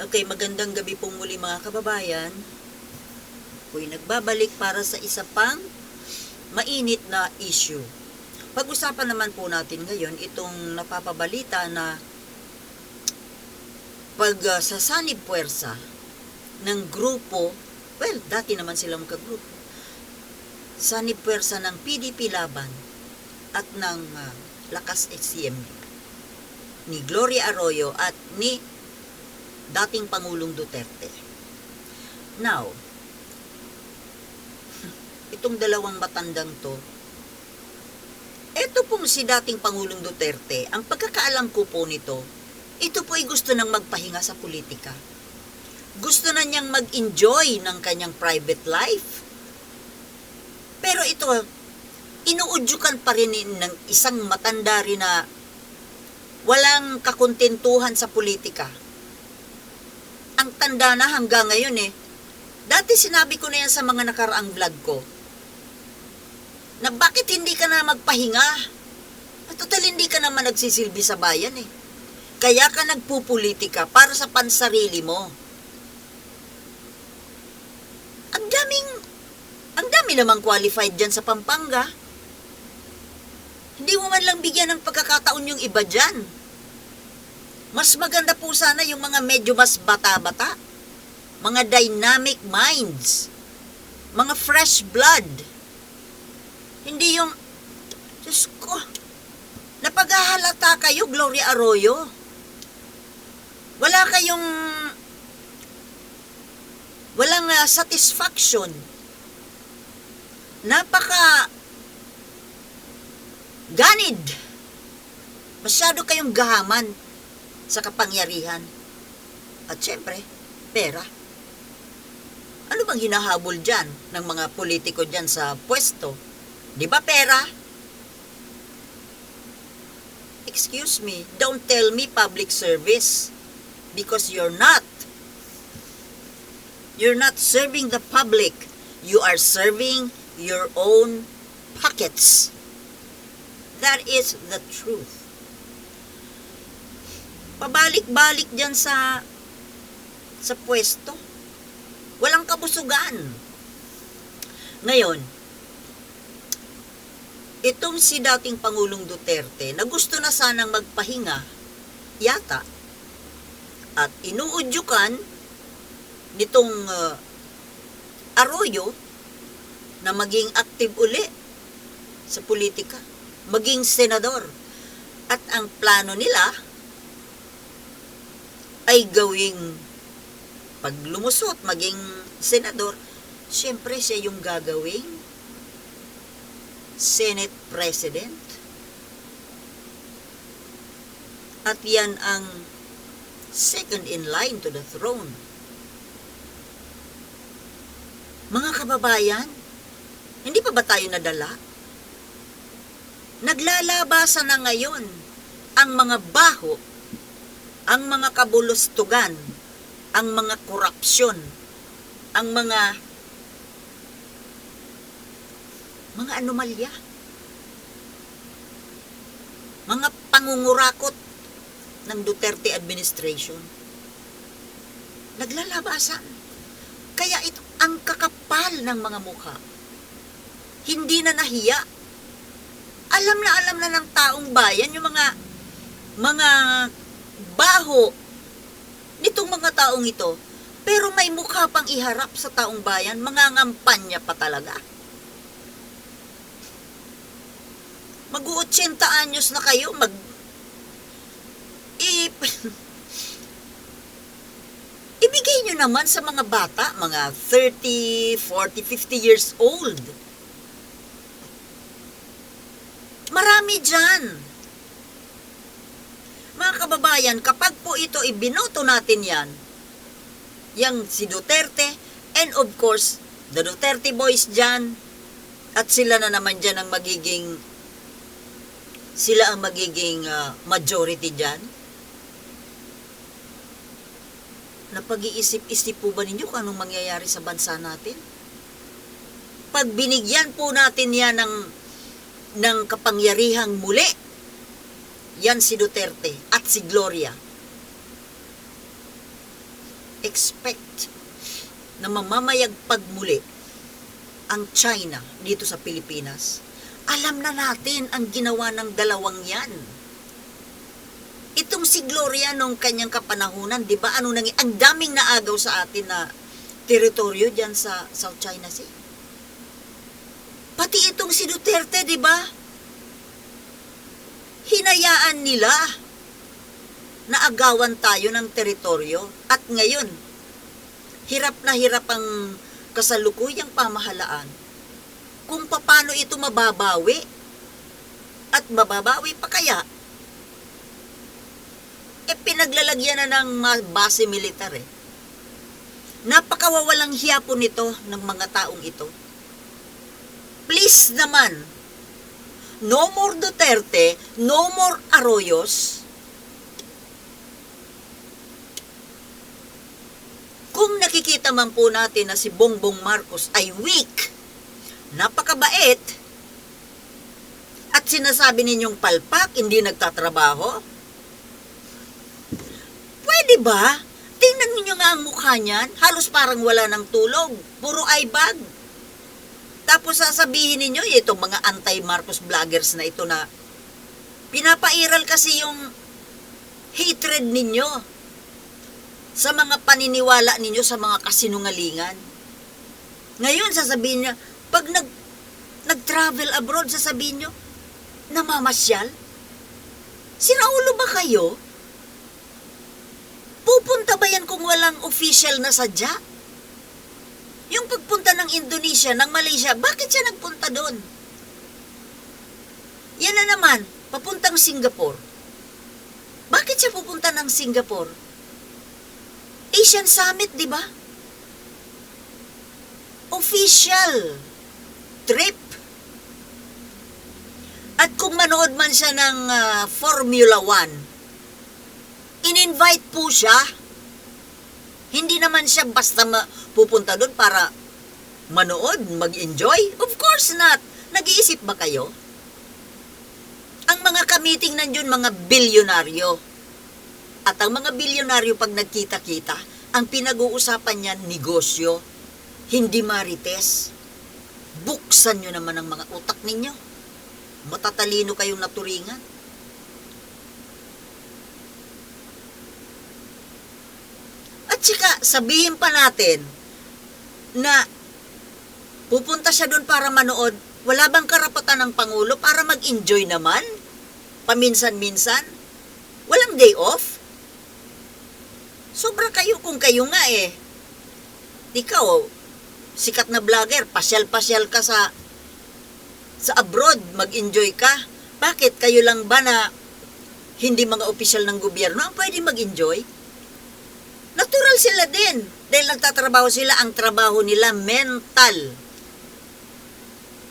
Okay, magandang gabi pong muli mga kababayan. Ako'y nagbabalik para sa isa pang mainit na issue. Pag-usapan naman po natin ngayon itong napapabalita na pag uh, sasanib puwersa ng grupo, well, dati naman silang magkagrupo, sanib puwersa ng PDP Laban at ng uh, Lakas HCMB ni Gloria Arroyo at ni dating Pangulong Duterte. Now, itong dalawang matandang to, ito pong si dating Pangulong Duterte, ang pagkakaalam ko po nito, ito po ay gusto nang magpahinga sa politika. Gusto na niyang mag-enjoy ng kanyang private life. Pero ito, inuudyukan pa rin ng isang matanda rin na walang kakontentuhan sa politika ang tanda na hanggang ngayon eh. Dati sinabi ko na yan sa mga nakaraang vlog ko. Na bakit hindi ka na magpahinga? At total hindi ka naman nagsisilbi sa bayan eh. Kaya ka nagpupolitika para sa pansarili mo. Ang daming, ang dami namang qualified dyan sa Pampanga. Hindi mo man lang bigyan ng pagkakataon yung iba dyan. Mas maganda po sana yung mga medyo mas bata-bata. Mga dynamic minds. Mga fresh blood. Hindi yung, Diyos ko, napaghahalata kayo, Gloria Arroyo. Wala kayong, walang uh, satisfaction. Napaka, ganid. Masyado kayong gahaman sa kapangyarihan. At syempre, pera. Ano bang hinahabol dyan ng mga politiko dyan sa pwesto? Di ba pera? Excuse me, don't tell me public service because you're not. You're not serving the public. You are serving your own pockets. That is the truth pabalik-balik dyan sa sa pwesto. Walang kabusugan. Ngayon, itong si dating Pangulong Duterte na gusto na sanang magpahinga, yata, at inuudyukan nitong uh, Arroyo na maging active uli sa politika, maging senador. At ang plano nila, ay gawing pag lumusot, maging senador, siyempre siya yung gagawing Senate President. At yan ang second in line to the throne. Mga kababayan, hindi pa ba tayo nadala? Naglalabasan na ngayon ang mga baho ang mga kabulustugan, ang mga korupsyon, ang mga mga anomalya, mga pangungurakot ng Duterte administration. Naglalabasan. Kaya ito ang kakapal ng mga mukha. Hindi na nahiya. Alam na alam na ng taong bayan yung mga mga baho nitong mga taong ito, pero may mukha pang iharap sa taong bayan, mga ngampanya pa talaga. Mag-80 anyos na kayo, mag... I... Ibigay nyo naman sa mga bata, mga 30, 40, 50 years old. Marami dyan kababayan, kapag po ito ibinoto natin yan, yang si Duterte, and of course, the Duterte boys dyan, at sila na naman dyan ang magiging, sila ang magiging uh, majority dyan. Napag-iisip-isip po ba ninyo kung anong mangyayari sa bansa natin? Pag binigyan po natin yan ng, ng kapangyarihang muli, yan si Duterte at si Gloria. expect na mamamayagpag muli ang China dito sa Pilipinas, alam na natin ang ginawa ng dalawang yan. Itong si Gloria nung kanyang kapanahunan, di ba, ano nang, ang daming naagaw sa atin na teritoryo dyan sa South China Sea. Pati itong si Duterte, di ba? Hinayaan nila na agawan tayo ng teritoryo at ngayon, hirap na hirap ang kasalukuyang pamahalaan kung paano ito mababawi at mababawi pa kaya eh pinaglalagyan na ng base militar eh. Napakawawalang hiya po nito ng mga taong ito. Please naman, no more Duterte, no more Arroyos. Kung nakikita man po natin na si Bongbong Marcos ay weak, napakabait, at sinasabi ninyong palpak, hindi nagtatrabaho, pwede ba? Tingnan ninyo nga ang mukha niyan, halos parang wala ng tulog, puro eye bag. Tapos sasabihin ninyo, itong mga anti-Marcos vloggers na ito na pinapairal kasi yung hatred ninyo sa mga paniniwala ninyo sa mga kasinungalingan. Ngayon, sasabihin niya, pag nag, nag-travel abroad, sasabihin nyo, namamasyal? Sinaulo ba kayo? Pupunta ba yan kung walang official na sadya? Yung pagpunta ng Indonesia, ng Malaysia, bakit siya nagpunta doon? Yan na naman, papuntang Singapore. Bakit siya pupunta ng Singapore? Asian Summit, di ba? Official trip. At kung manood man siya ng ah, Formula 1, in-invite po siya. Hindi naman siya basta pupunta doon para manood, mag-enjoy. Of course not. Nag-iisip ba kayo? Ang mga kamiting nandiyon, mga bilyonaryo. At ang mga bilyonaryo pag nagkita-kita, ang pinag-uusapan niyan, negosyo, hindi marites. Buksan nyo naman ang mga utak ninyo. Matatalino kayong naturingan. At saka, sabihin pa natin na pupunta siya doon para manood, wala bang karapatan ng Pangulo para mag-enjoy naman? Paminsan-minsan? Walang day off? Sobra kayo kung kayo nga eh. Ikaw, sikat na vlogger, pasyal-pasyal ka sa sa abroad, mag-enjoy ka. Bakit kayo lang ba na hindi mga opisyal ng gobyerno ang pwede mag-enjoy? Natural sila din. Dahil nagtatrabaho sila, ang trabaho nila mental.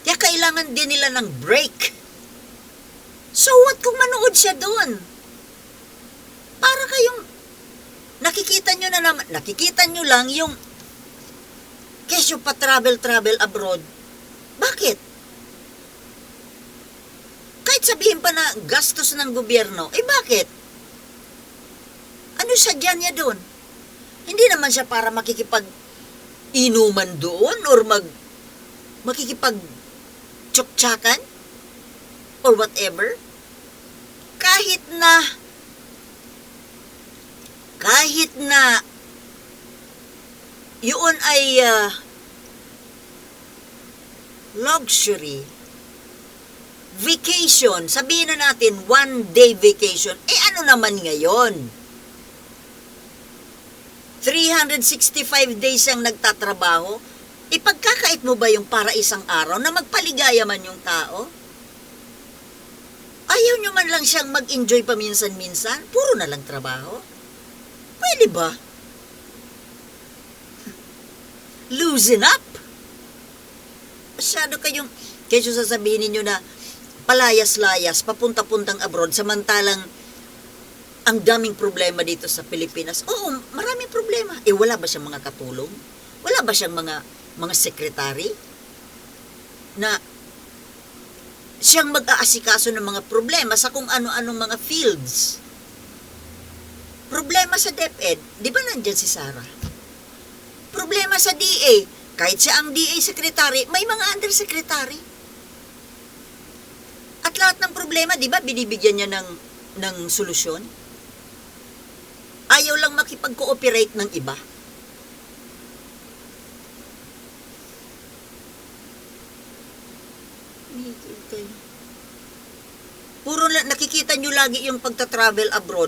Kaya kailangan din nila ng break. So what kung manood siya doon? Para kayong nakikita nyo na naman, nakikita nyo lang yung kesyo pa travel-travel abroad. Bakit? Kahit sabihin pa na gastos ng gobyerno, eh bakit? Ano sadya niya doon? Hindi naman siya para makikipag inuman doon or mag makikipag tsuktsakan or whatever. Kahit na kahit na yun ay ah, luxury vacation, sabihin na natin one day vacation, eh ano naman ngayon? 365 days ang nagtatrabaho, ipagkakait mo ba yung para isang araw na magpaligaya man yung tao? Ayaw nyo man lang siyang mag-enjoy paminsan-minsan? Puro na lang trabaho? Pwede ba? Loosen up! Masyado kayong, kesyo sasabihin ninyo na palayas-layas, papunta-puntang abroad, samantalang ang daming problema dito sa Pilipinas. Oo, maraming problema. Eh, wala ba siyang mga katulong? Wala ba siyang mga, mga sekretary? Na siyang mag-aasikaso ng mga problema sa kung ano-anong mga fields. Problema sa DepEd, di ba nandyan si Sarah? problema sa DA, kahit siya ang DA secretary, may mga undersecretary. At lahat ng problema, di ba, binibigyan niya ng, ng solusyon? Ayaw lang makipag-cooperate ng iba. Puro na, nakikita nyo lagi yung pagta-travel abroad.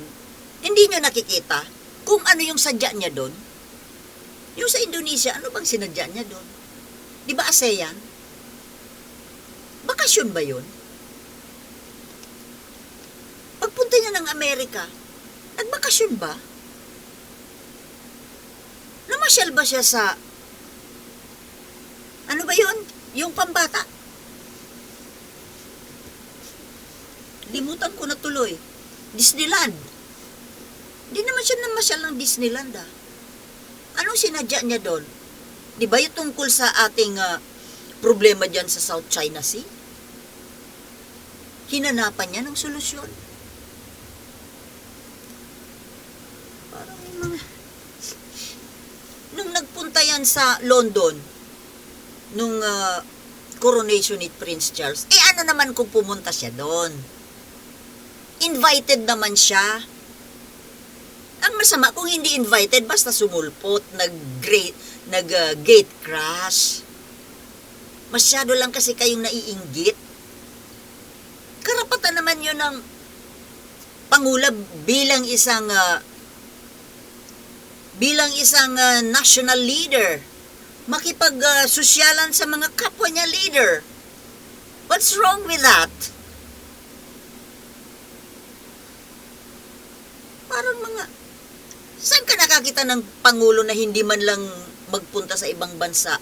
Hindi nyo nakikita kung ano yung sadya niya doon. Yung sa Indonesia, ano bang sinadya niya doon? Di ba ASEAN? Bakasyon ba yun? Pagpunta niya ng Amerika, nagbakasyon ba? Namasyal ba siya sa... Ano ba yun? Yung pambata? Limutan ko na tuloy. Disneyland. Di naman siya namasyal ng Disneyland ah. Anong sinadya niya doon? Di ba yung tungkol sa ating ah, problema dyan sa South China Sea? Hinanapan niya ng solusyon. Parang yung mga... Nung yan sa London, nung ah, coronation ni Prince Charles, eh ano naman kung pumunta siya doon? Invited naman siya. Ang masama kung hindi invited basta sumulpot, nag-great, nag-gate crash. Masyado lang kasi kayong naiinggit. Karapatan naman yun ng Pangulo bilang isang ah, bilang isang ah, national leader makipag-sosyalan sa mga kapwa niya leader. What's wrong with that? Parang mga... Saan ka nakakita ng Pangulo na hindi man lang magpunta sa ibang bansa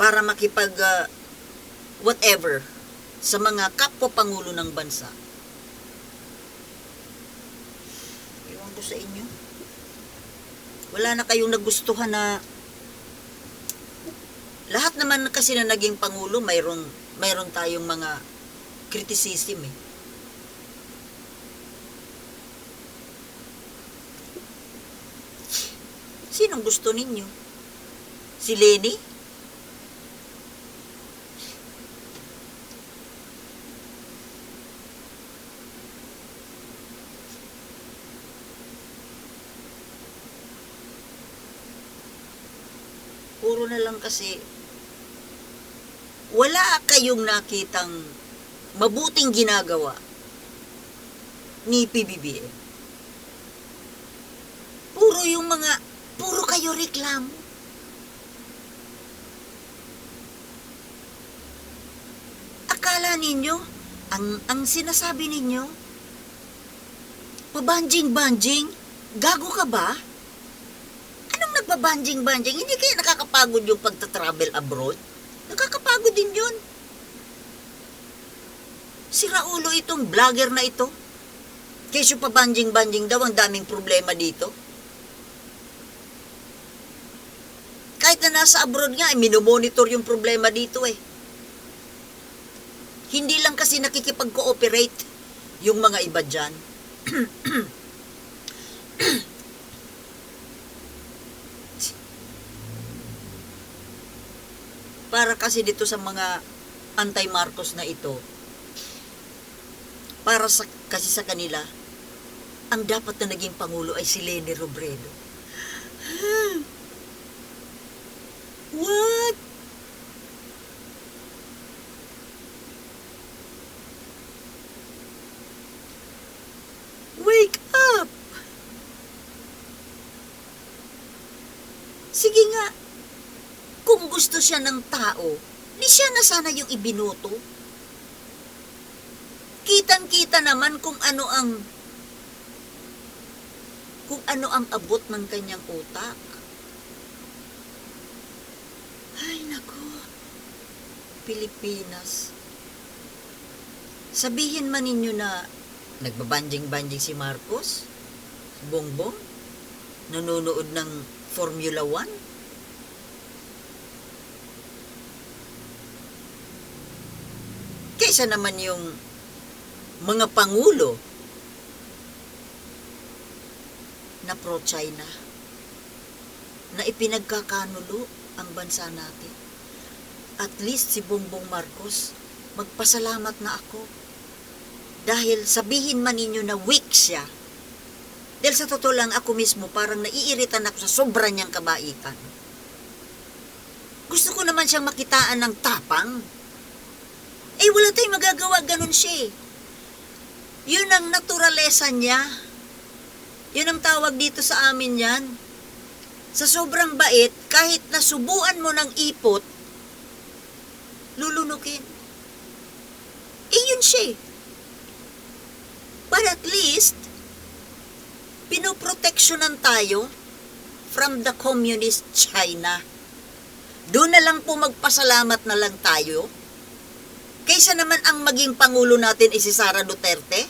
para makipag ah, whatever sa mga kapwa Pangulo ng bansa? Ewan ko sa inyo. Wala na kayong nagustuhan na lahat naman kasi na naging Pangulo, mayroon, mayroon tayong mga criticism eh. Sinong gusto ninyo? Si Lenny? Puro na lang kasi wala kayong nakitang mabuting ginagawa ni PBBM. Puro yung mga, puro kayo reklamo. Akala ninyo, ang, ang sinasabi ninyo, pabanjing-banjing, gago ka ba? Nagbabanjing-banjing? Hindi kaya nakakapagod yung pagta-travel abroad? Nakakapagod din yun. Si Raulo itong vlogger na ito. Kesyo pa banjing-banjing daw, ang daming problema dito. Kahit na nasa abroad nga, eh, minomonitor yung problema dito eh. Hindi lang kasi nakikipag-cooperate yung mga iba dyan. para kasi dito sa mga anti-Marcos na ito, para sa, kasi sa kanila, ang dapat na naging Pangulo ay si Leni Robredo. What? Wake up! Sige nga, gusto siya ng tao, di siya na sana yung ibinuto. Kitang-kita naman kung ano ang kung ano ang abot ng kanyang utak. Ay, nako. Pilipinas. Sabihin man ninyo na nagbabanjing-banjing si Marcos, Bongbong, nanonood ng Formula 1, kaysa naman yung mga pangulo na pro-China. na ipinagkakanulo ang bansa natin. At least si Bongbong Marcos, magpasalamat na ako. Dahil sabihin man ninyo na weak siya. Dahil sa totoo lang ako mismo parang naiiritan ako sa sobra niyang kabaikan. Gusto ko naman siyang makitaan ng tapang. Eh wala tayong magagawa, ganun siya eh. Yun ang naturalesa niya. Yun ang tawag dito sa amin yan. Sa sobrang bait, kahit nasubuan mo ng ipot, lulunukin. Eh yun siya eh. But at least, pinoproteksyonan tayo from the communist China. Doon na lang po magpasalamat na lang tayo. Kaysa naman ang maging pangulo natin ay si Sara Duterte.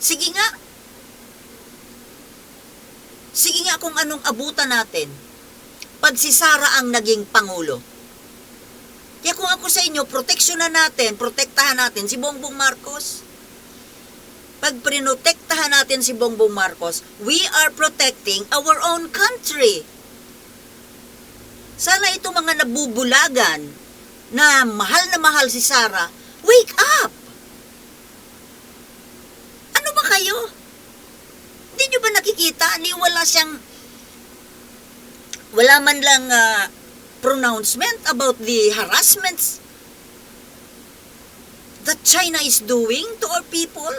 Sige nga. Sige nga kung anong abutan natin. Pag si Sara ang naging pangulo. Kaya kung ako sa inyo, proteksyonan natin, protektahan natin si Bongbong Marcos. Pag prinotektahan natin si Bongbong Marcos, we are protecting our own country. Sana ito mga nabubulagan na mahal na mahal si Sarah, wake up! Ano ba kayo? Hindi nyo ba nakikita? Ni wala siyang wala man lang ah, pronouncement about the harassments that China is doing to our people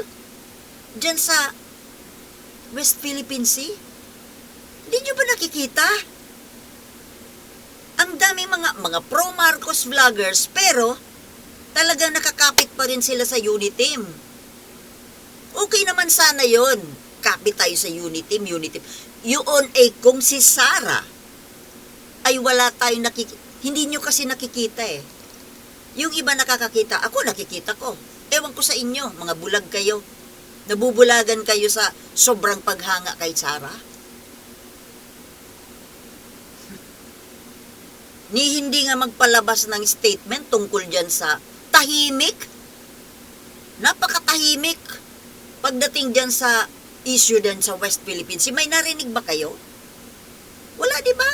dyan sa West Philippine Sea? Hindi nyo ba nakikita? Ang dami mga mga pro Marcos vloggers pero talagang nakakapit pa rin sila sa Uniteam. Okay naman sana yon. Kapit tayo sa Uniteam, Uniteam. Yun ay kung si Sara ay wala tayong nakikita. Hindi nyo kasi nakikita eh. Yung iba nakakakita, ako nakikita ko. Ewan ko sa inyo, mga bulag kayo. Nabubulagan kayo sa sobrang paghanga kay Sara. Ni hindi nga magpalabas ng statement tungkol dyan sa tahimik. Napakatahimik. Pagdating dyan sa issue dyan sa West Philippines, may narinig ba kayo? Wala, di ba?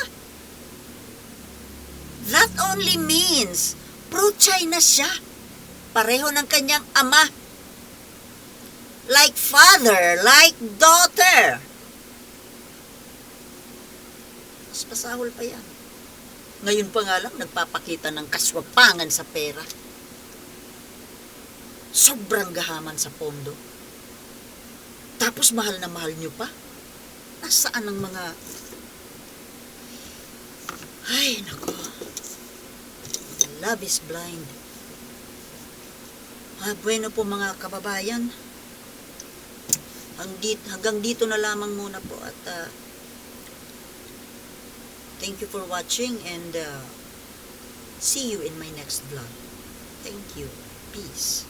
That only means pro-China siya. Pareho ng kanyang ama. Like father, like daughter. Mas pasahol pa yan. Ngayon pa nga lang, nagpapakita ng kaswapangan sa pera. Sobrang gahaman sa pondo. Tapos mahal na mahal nyo pa. Nasaan ang mga... Ay, nako. Love is blind. Ah, bueno po mga kababayan. Hanggang, hanggang dito na lamang muna po at ah, thank you for watching and uh, see you in my next vlog. Thank you. Peace.